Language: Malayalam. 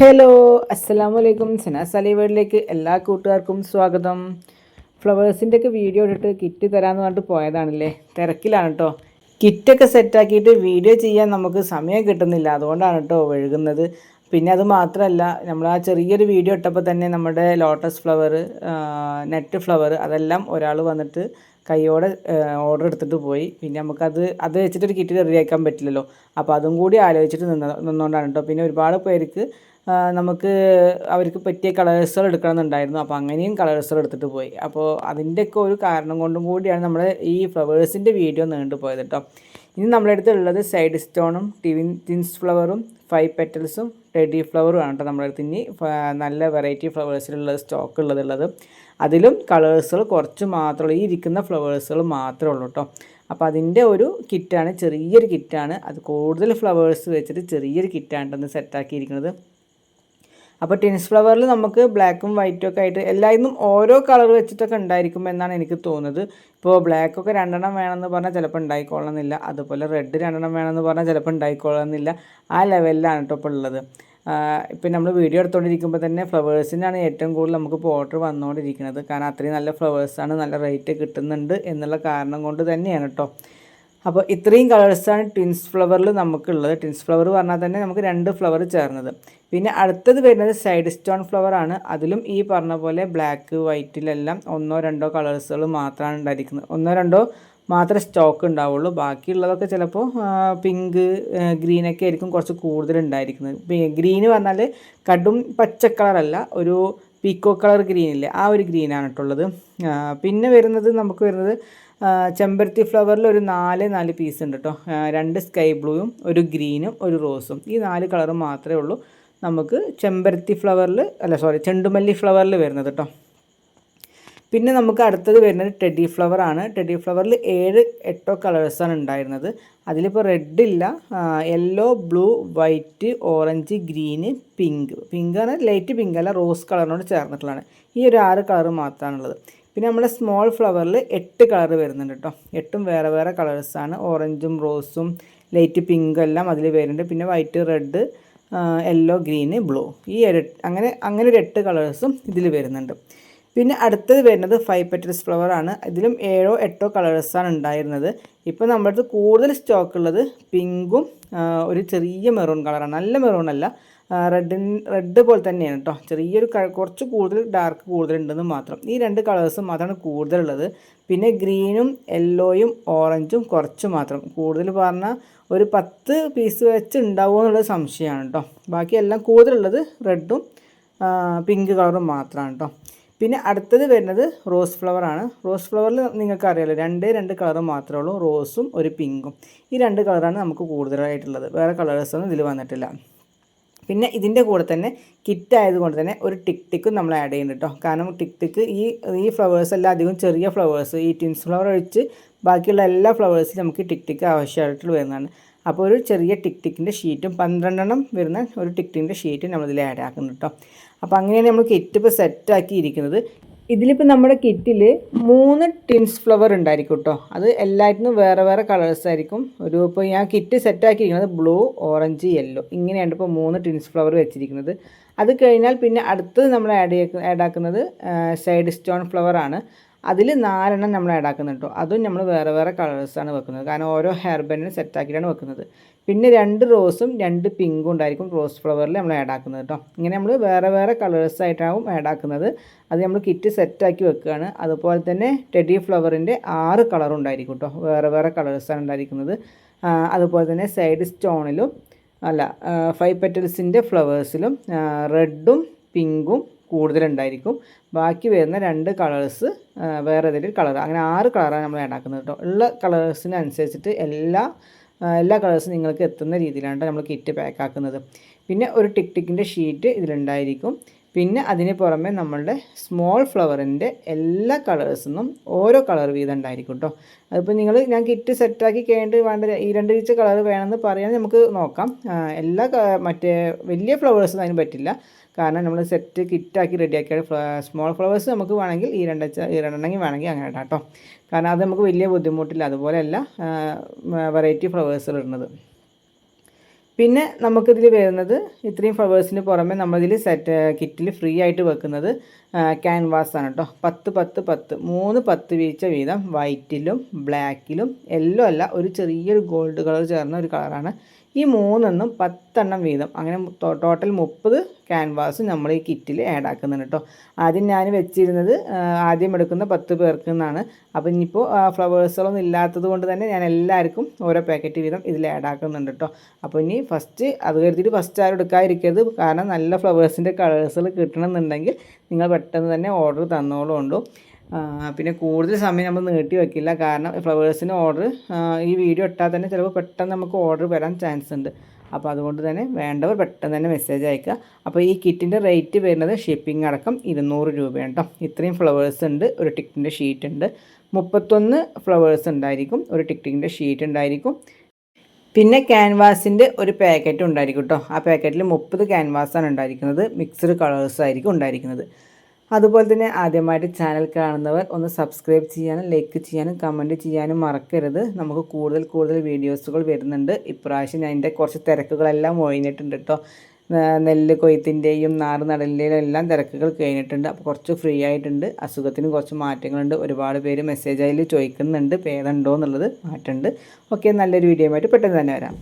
ഹലോ അസ്സാം വലൈക്കും സിനാസ് അലി വേർഡിലേക്ക് എല്ലാ കൂട്ടുകാർക്കും സ്വാഗതം. ഫ്ലവേഴ്സിന്റെ ഒക്കെ വീഡിയോ ഇട്ടിട്ട് കിറ്റ് തരാമെന്ന് പറഞ്ഞിട്ട് പോയതാണല്ലേ? തിരക്കിലാണ് കേട്ടോ കിറ്റൊക്കെ സെറ്റാക്കിയിട്ട് വീഡിയോ ചെയ്യാൻ നമുക്ക് സമയം കിട്ടുന്നില്ല. അതുകൊണ്ടാണ് കേട്ടോ ഒഴുകുന്നത് പിന്നെ അത് മാത്രമല്ല നമ്മൾ ആ ചെറിയൊരു വീഡിയോ ഇട്ടപ്പോൾ തന്നെ നമ്മുടെ ലോട്ടസ് ഫ്ലവർ നെറ്റ് ഫ്ലവർ അതെല്ലാം ഒരാൾ വന്നിട്ട് കൈയോടെ ഓർഡർ എടുത്തിട്ട് പോയി. പിന്നെ നമുക്കത് അത് വെച്ചിട്ടൊരു കിറ്റ് റെഡിയാക്കാൻ പറ്റില്ലല്ലോ. അപ്പോൾ അതും കൂടി ആലോചിച്ചിട്ട് നിന്ന നിന്നുകൊണ്ടാണ് കേട്ടോ. പിന്നെ ഒരുപാട് പേർക്ക് നമുക്ക് അവർക്ക് പറ്റിയ കളേഴ്സുകൾ എടുക്കണമെന്നുണ്ടായിരുന്നു. അപ്പോൾ അങ്ങനെയും കളേഴ്സുകൾ എടുത്തിട്ട് പോയി. അപ്പോൾ അതിന്റെയൊക്കെ ഒരു കാരണം കൊണ്ടും കൂടിയാണ് നമ്മൾ ഈ ഫ്ലവേഴ്സിന്റെ വീഡിയോ നീണ്ടു പോയത് കേട്ടോ. ഇനി നമ്മുടെ അടുത്തുള്ളത് സൈഡ് സ്റ്റോണും ടിവിൻ തിൻസ് ഫ്ലവറും ഫൈവ് പെറ്റൽസും ടെഡി ഫ്ലവറും ആണ് കേട്ടോ നമ്മുടെ അടുത്ത് ഇനി നല്ല വെറൈറ്റി ഫ്ലവേഴ്സിലുള്ള സ്റ്റോക്ക് ഉള്ളത് ഉള്ളത് അതിലും കളേഴ്സുകൾ കുറച്ച് മാത്രമേ ഈ ഇരിക്കുന്ന ഫ്ലവേഴ്സുകൾ മാത്രമേ ഉള്ളൂ കേട്ടോ. അപ്പോൾ അതിന്റെ ഒരു കിറ്റാണ് ചെറിയൊരു കിറ്റാണ്. അത് കൂടുതൽ ഫ്ലവേഴ്സ് വെച്ചിട്ട് ചെറിയൊരു കിറ്റാണ് സെറ്റാക്കിയിരിക്കുന്നത് അപ്പോൾ ടിൻസ് ഫ്ലവറിൽ നമുക്ക് ബ്ലാക്കും വൈറ്റും ഒക്കെ ആയിട്ട് എല്ലായിന്നും ഓരോ കളർ വെച്ചിട്ടൊക്കെ ഉണ്ടായിരിക്കും എന്നാണ് എനിക്ക് തോന്നുന്നത്. ഇപ്പോൾ ബ്ലാക്കൊക്കെ രണ്ടെണ്ണം വേണമെന്ന് പറഞ്ഞാൽ ചിലപ്പോൾ ഉണ്ടായിക്കൊള്ളണമെന്നില്ല അതുപോലെ റെഡ് രണ്ടെണ്ണം വേണമെന്ന് പറഞ്ഞാൽ ചിലപ്പോൾ ഉണ്ടായിക്കൊള്ളണമെന്നില്ല ആ ലെവലിലാണ് കേട്ടോ ഇപ്പോൾ ഉള്ളത്. ഇപ്പം നമ്മൾ വീഡിയോ എടുത്തുകൊണ്ടിരിക്കുമ്പോൾ തന്നെ ഫ്ലവേഴ്സിനാണ് ഏറ്റവും കൂടുതൽ നമുക്ക് ഓർഡർ വന്നുകൊണ്ടിരിക്കുന്നത് കാരണം അത്രയും നല്ല ഫ്ലവേഴ്സാണ് നല്ല റേറ്റ് കിട്ടുന്നുണ്ട് എന്നുള്ള കാരണം കൊണ്ട് തന്നെയാണ് കേട്ടോ. അപ്പോൾ ഇത്രയും കളേഴ്സാണ് ട്വിൻസ് ഫ്ലവറിൽ നമുക്കുള്ളത്. ട്വിൻസ് ഫ്ലവർ പറഞ്ഞാൽ തന്നെ നമുക്ക് രണ്ട് ഫ്ലവർ ചേർന്നത്. പിന്നെ അടുത്തത് വരുന്നത് സൈഡ് സ്റ്റോൺ ഫ്ലവർ ആണ്. അതിലും ഈ പറഞ്ഞ പോലെ ബ്ലാക്ക് വൈറ്റിലെല്ലാം ഒന്നോ രണ്ടോ കളേഴ്സുകൾ മാത്രമാണ് ഉണ്ടായിരിക്കുന്നത്. ഒന്നോ രണ്ടോ മാത്രമേ സ്റ്റോക്ക് ഉണ്ടാവുള്ളൂ. ബാക്കിയുള്ളതൊക്കെ ചിലപ്പോൾ പിങ്ക് ഗ്രീനൊക്കെ ആയിരിക്കും കുറച്ച് കൂടുതൽ ഉണ്ടായിരിക്കുന്നത്. ഗ്രീന് പറഞ്ഞാൽ കടും പച്ച കളറല്ല ഒരു പീക്കോ കളർ ഗ്രീനില്ലേ ആ ഒരു ഗ്രീനാണ് കേട്ടുള്ളത് പിന്നെ വരുന്നത് നമുക്ക് വരുന്നത് ചെമ്പരത്തി ഫ്ലവറിൽ ഒരു നാല് നാല് പീസ് ഉണ്ട് കേട്ടോ രണ്ട് സ്കൈ ബ്ലൂയും ഒരു ഗ്രീനും ഒരു റോസും ഈ നാല് കളറും മാത്രമേ ഉള്ളൂ നമുക്ക് ചെമ്പരത്തി ഫ്ലവറിൽ അല്ല സോറി ചെണ്ടുമല്ലി ഫ്ലവറിൽ വരുന്നത് കേട്ടോ പിന്നെ നമുക്ക് അടുത്തത് വരുന്നത് ടെഡി ഫ്ലവർ ആണ്. ടെഡി ഫ്ലവറിൽ ഏഴ് എട്ടോ കളേഴ്സാണ് ഉണ്ടായിരുന്നത്. അതിലിപ്പോൾ റെഡ് ഇല്ല. Yellow blue white orange green pink pink ആണ് ലൈറ്റ് പിങ്ക് അല്ല റോസ് കളറിനോട് ചേർന്നിട്ടുള്ളതാണ്. ഈ ഒരു ആറ് കളർ മാത്രമാണുള്ളത്. പിന്നെ നമ്മുടെ സ്മോൾ ഫ്ലവറിൽ എട്ട് കളർ വരുന്നുണ്ട് കേട്ടോ എട്ടും വേറെ വേറെ കളേഴ്സാണ് ഓറഞ്ചും റോസും ലൈറ്റ് പിങ്കും എല്ലാം അതിൽ വരുന്നുണ്ട്. പിന്നെ white red yellow green blue ഈ ഒരു അങ്ങനെ അങ്ങനെ ഒരു എട്ട് കളേഴ്സും ഇതിൽ വരുന്നുണ്ട്. പിന്നെ അടുത്തത് വരുന്നത് ഫൈവ് പെറ്റൽസ് ഫ്ലവർ ആണ്. ഇതിലും ഏഴോ എട്ടോ കളേഴ്സാണ് ഉണ്ടായിരുന്നത്. ഇപ്പോൾ നമ്മുടെ അടുത്ത് കൂടുതൽ സ്റ്റോക്ക് ഉള്ളത് പിങ്കും ഒരു ചെറിയ മെറൂൺ കളറാണ് നല്ല മെറൂൺ അല്ല. റെഡിൻ റെഡ് പോലെ തന്നെയാണ് കേട്ടോ ചെറിയൊരു കുറച്ച് കൂടുതൽ ഡാർക്ക് കൂടുതലുണ്ടെന്ന് മാത്രം. ഈ രണ്ട് കളേഴ്സും മാത്രമാണ് കൂടുതലുള്ളത്. പിന്നെ ഗ്രീനും യെല്ലോയും ഓറഞ്ചും കുറച്ച് മാത്രം. കൂടുതൽ പറഞ്ഞാൽ ഒരു പത്ത് പീസ് വെച്ച് ഉണ്ടാവുമോ എന്നുള്ളത് സംശയമാണ് കേട്ടോ ബാക്കിയെല്ലാം കൂടുതലുള്ളത് റെഡും പിങ്ക് കളറും മാത്രമാണ് കേട്ടോ പിന്നെ അടുത്തത് വരുന്നത് റോസ് ഫ്ലവർ ആണ്. റോസ് ഫ്ലവറിൽ നിങ്ങൾക്ക് അറിയാലോ രണ്ടേ രണ്ട് കളർ മാത്രമേ ഉള്ളൂ റോസും ഒരു പിങ്കും ഈ രണ്ട് കളറാണ് നമുക്ക് കൂടുതലായിട്ടുള്ളത്. വേറെ കളേഴ്സൊന്നും ഇതിൽ വന്നിട്ടില്ല. പിന്നെ ഇതിന്റെ കൂടെ തന്നെ കിറ്റ് ആയതുകൊണ്ട് തന്നെ ഒരു ടിക് ടിക്കും നമ്മൾ ആഡ് ചെയ്യുന്നുണ്ട് കേട്ടോ കാരണം ടിക് ടിക്ക് ഈ ഈ ഫ്ലവേഴ്സ് എല്ലാം അധികം ചെറിയ ഫ്ലവേഴ്സ് ഈ ടിൻസ് ഫ്ലവർ ഒഴിച്ച് ബാക്കിയുള്ള എല്ലാ ഫ്ലവേഴ്സും നമുക്ക് ടിക് ടിക്ക് ആവശ്യമായിട്ടുള്ള വരുന്നതാണ്. അപ്പോൾ ഒരു ചെറിയ ടിക് ടിക്കിന്റെ ഷീറ്റും പന്ത്രണ്ടെണ്ണം വരുന്ന ഒരു ടിക് ടിക്കിന്റെ ഷീറ്റും നമ്മളിതിൽ ആഡ് ആക്കുന്നുണ്ട് കേട്ടോ അപ്പോൾ അങ്ങനെയാണ് നമ്മൾ കിറ്റ് ഇപ്പോൾ സെറ്റാക്കി ഇരിക്കുന്നത് ഇതിലിപ്പോൾ നമ്മുടെ കിറ്റിൽ മൂന്ന് ടിൻസ് ഫ്ലവർ ഉണ്ടായിരിക്കും കേട്ടോ അത് എല്ലാറ്റിനും വേറെ വേറെ കളേഴ്സ് ആയിരിക്കും. ഒരു ഇപ്പോൾ ഞാൻ കിറ്റ് സെറ്റാക്കിയിരിക്കുന്നത് ബ്ലൂ ഓറഞ്ച് യെല്ലോ ഇങ്ങനെയാണ് ഇപ്പോൾ മൂന്ന് ടിൻസ് ഫ്ലവർ വെച്ചിരിക്കുന്നത്. അത് കഴിഞ്ഞാൽ പിന്നെ അടുത്തത് നമ്മൾ ആഡ് ആഡ് ആക്കുന്നത് സൈഡ് സ്റ്റോൺ ഫ്ലവർ ആണ്. അതിൽ നാലെണ്ണം നമ്മൾ ആഡ് ആക്കുന്നുണ്ട് കേട്ടോ അതും നമ്മൾ വേറെ വേറെ കളേഴ്സാണ് വെക്കുന്നത്. കാരണം ഓരോ ഹെയർ ബാൻഡിനും സെറ്റാക്കിയിട്ടാണ് വെക്കുന്നത്. പിന്നെ രണ്ട് റോസും രണ്ട് പിങ്കും ഉണ്ടായിരിക്കും റോസ് ഫ്ലവറിൽ നമ്മൾ ആഡ് ആക്കുന്നത് കേട്ടോ ഇങ്ങനെ നമ്മൾ വേറെ വേറെ കളേഴ്സ് ആയിട്ടാവും ആഡ് ആക്കുന്നത്. അത് നമ്മൾ കിറ്റ് സെറ്റാക്കി വെക്കുകയാണ്. അതുപോലെ തന്നെ ടെഡി ഫ്ലവറിന്റെ ആറ് കളറും ഉണ്ടായിരിക്കും കേട്ടോ വേറെ വേറെ കളേഴ്സാണ് ഉണ്ടായിരിക്കുന്നത്. അതുപോലെ തന്നെ സൈഡ് സ്റ്റോണിലും അല്ല ഫൈവ് പെറ്റൽസിന്റെ ഫ്ലവേഴ്സിലും റെഡും പിങ്കും കൂടുതലുണ്ടായിരിക്കും. ബാക്കി വരുന്ന രണ്ട് കളേഴ്സ് വേറെ ഏതെങ്കിലും കളർ അങ്ങനെ ആറ് കളറാണ് നമ്മൾ ഉണ്ടാക്കുന്നത് കേട്ടോ ഉള്ള കളേഴ്സിനനുസരിച്ചിട്ട് എല്ലാ എല്ലാ കളേഴ്സും നിങ്ങൾക്ക് എത്തുന്ന രീതിയിലാണ് നമ്മൾ കിറ്റ് പാക്ക് ആക്കുന്നത്. പിന്നെ ഒരു ടിക് ടിക്കിന്റെ ഷീറ്റ് ഇതിലുണ്ടായിരിക്കും. പിന്നെ അതിന് പുറമെ നമ്മളുടെ സ്മോൾ ഫ്ലവറിന്റെ എല്ലാ കളേഴ്സിനും ഓരോ കളർ വീതം ഉണ്ടായിരിക്കും കേട്ടോ അതിപ്പോൾ നിങ്ങൾ ഞാൻ കിറ്റ് സെറ്റാക്കി കഴിഞ്ഞിട്ട് വേണ്ട ഈ രണ്ട് വീച്ച കളർ വേണമെന്ന് പറയാൻ നമുക്ക് നോക്കാം. എല്ലാ മറ്റേ വലിയ ഫ്ലവേഴ്സൊന്നും അതിന് പറ്റില്ല. കാരണം നമ്മൾ സെറ്റ് കിറ്റാക്കി റെഡിയാക്കിയ സ്മോൾ ഫ്ലവേഴ്സ് നമുക്ക് വേണമെങ്കിൽ ഈ രണ്ട ഈ രണ്ടെണ്ണെങ്കിൽ വേണമെങ്കിൽ അങ്ങനെ കേട്ടോ. കാരണം അത് നമുക്ക് വലിയ ബുദ്ധിമുട്ടില്ല. അതുപോലെയല്ല വെറൈറ്റി ഫ്ലവേഴ്സുകൾ ഇടുന്നത്. പിന്നെ നമുക്കിതിൽ വരുന്നത് ഇത്രയും ഫ്ലവേഴ്സിന് പുറമെ നമ്മളിതിൽ സെറ്റ് കിറ്റിൽ ഫ്രീ ആയിട്ട് വെക്കുന്നത് ക്യാൻവാസ് ആണ് കേട്ടോ. പത്ത് പത്ത് പത്ത്. മൂന്ന് പത്ത് വീഴ്ച വീതം വൈറ്റിലും ബ്ലാക്കിലും യെല്ലോ അല്ല ഒരു ചെറിയൊരു ഗോൾഡ് കളർ ചേർന്ന ഒരു കളറാണ് ഈ മൂന്നെണ്ണം പത്തെണ്ണം വീതം. അങ്ങനെ ടോട്ടൽ മുപ്പത് ക്യാൻവാസ് നമ്മൾ ഈ കിറ്റിൽ ആഡ് ആക്കുന്നുണ്ട് കേട്ടോ ആദ്യം ഞാൻ വെച്ചിരുന്നത് ആദ്യം എടുക്കുന്ന പത്ത് പേർക്ക് എന്നാണ് അപ്പോൾ ഇനിയിപ്പോൾ ഫ്ലവേഴ്സുകളൊന്നും ഇല്ലാത്തത് കൊണ്ട് തന്നെ ഞാൻ എല്ലാവർക്കും ഓരോ പാക്കറ്റ് വീതം ഇതിൽ ആഡ് ആക്കുന്നുണ്ട് കേട്ടോ അപ്പോൾ ഇനി ഫസ്റ്റ് അത് കരുതിയിട്ട് ഫസ്റ്റ് ആരും എടുക്കാതിരിക്കരുത്. കാരണം നല്ല ഫ്ലവേഴ്സിന്റെ കളേഴ്സുകൾ കിട്ടണമെന്നുണ്ടെങ്കിൽ നിങ്ങൾ പെട്ടെന്ന് തന്നെ ഓർഡർ തന്നോളൂ ഉണ്ടോ. പിന്നെ കൂടുതൽ സമയം നമ്മൾ നീട്ടി വെക്കില്ല. കാരണം ഫ്ലവേഴ്സിന് ഓർഡർ ഈ വീഡിയോ ഇട്ടാൽ തന്നെ ചിലപ്പോൾ പെട്ടെന്ന് നമുക്ക് ഓർഡർ വരാൻ ചാൻസ് ഉണ്ട്. അപ്പോൾ അതുകൊണ്ട് തന്നെ വേണ്ടവർ പെട്ടെന്ന് തന്നെ മെസ്സേജ് അയക്കുക. അപ്പോൾ ഈ കിറ്റിന്റെ റേറ്റ് വരുന്നത് ഷിപ്പിംഗ് അടക്കം ഇരുന്നൂറ് രൂപയാണ് കേട്ടോ. ഇത്രയും ഫ്ലവേഴ്സ് ഉണ്ട്. ഒരു ടിക്കറ്റിന്റെ ഷീറ്റ് ഉണ്ട്. മുപ്പത്തൊന്ന് ഫ്ലവേഴ്സ് ഉണ്ടായിരിക്കും. ഒരു ടിക്കറ്റിന്റെ ഷീറ്റ് ഉണ്ടായിരിക്കും. പിന്നെ ക്യാൻവാസിന്റെ ഒരു പാക്കറ്റ് ഉണ്ടായിരിക്കും കേട്ടോ. ആ പാക്കറ്റിൽ മുപ്പത് ക്യാൻവാസാണ് ഉണ്ടായിരിക്കുന്നത്. മിക്സ്ഡ് കളേഴ്സ് ആയിരിക്കും ഉണ്ടായിരിക്കുന്നത്. അതുപോലെ തന്നെ ആദ്യമായിട്ട് ചാനൽ കാണുന്നവർ ഒന്ന് സബ്സ്ക്രൈബ് ചെയ്യാനും ലൈക്ക് ചെയ്യാനും കമന്റ് ചെയ്യാനും മറക്കരുത്. നമുക്ക് കൂടുതൽ കൂടുതൽ വീഡിയോസുകൾ വരുന്നുണ്ട്. ഇപ്രാവശ്യം ഞാൻ എന്റെ കുറച്ച് തിരക്കുകളെല്ലാം ഒഴിഞ്ഞിട്ടുണ്ട് കേട്ടോ നെല്ല് കൊയ്ത്തിന്റെയും നാറ് നടലിന്റെയും എല്ലാം തിരക്കുകൾ കഴിഞ്ഞിട്ടുണ്ട്. അപ്പോൾ കുറച്ച് ഫ്രീ ആയിട്ടുണ്ട്. അസുഖത്തിന് കുറച്ച് മാറ്റങ്ങളുണ്ട്. ഒരുപാട് പേര് മെസ്സേജ് അതിൽ ചോദിക്കുന്നുണ്ട്. പേരുണ്ടോ എന്നുള്ളത് മാറ്റമുണ്ട്. ഓക്കെ നല്ലൊരു വീഡിയോ ആയിട്ട് പെട്ടെന്ന് തന്നെ വരാം.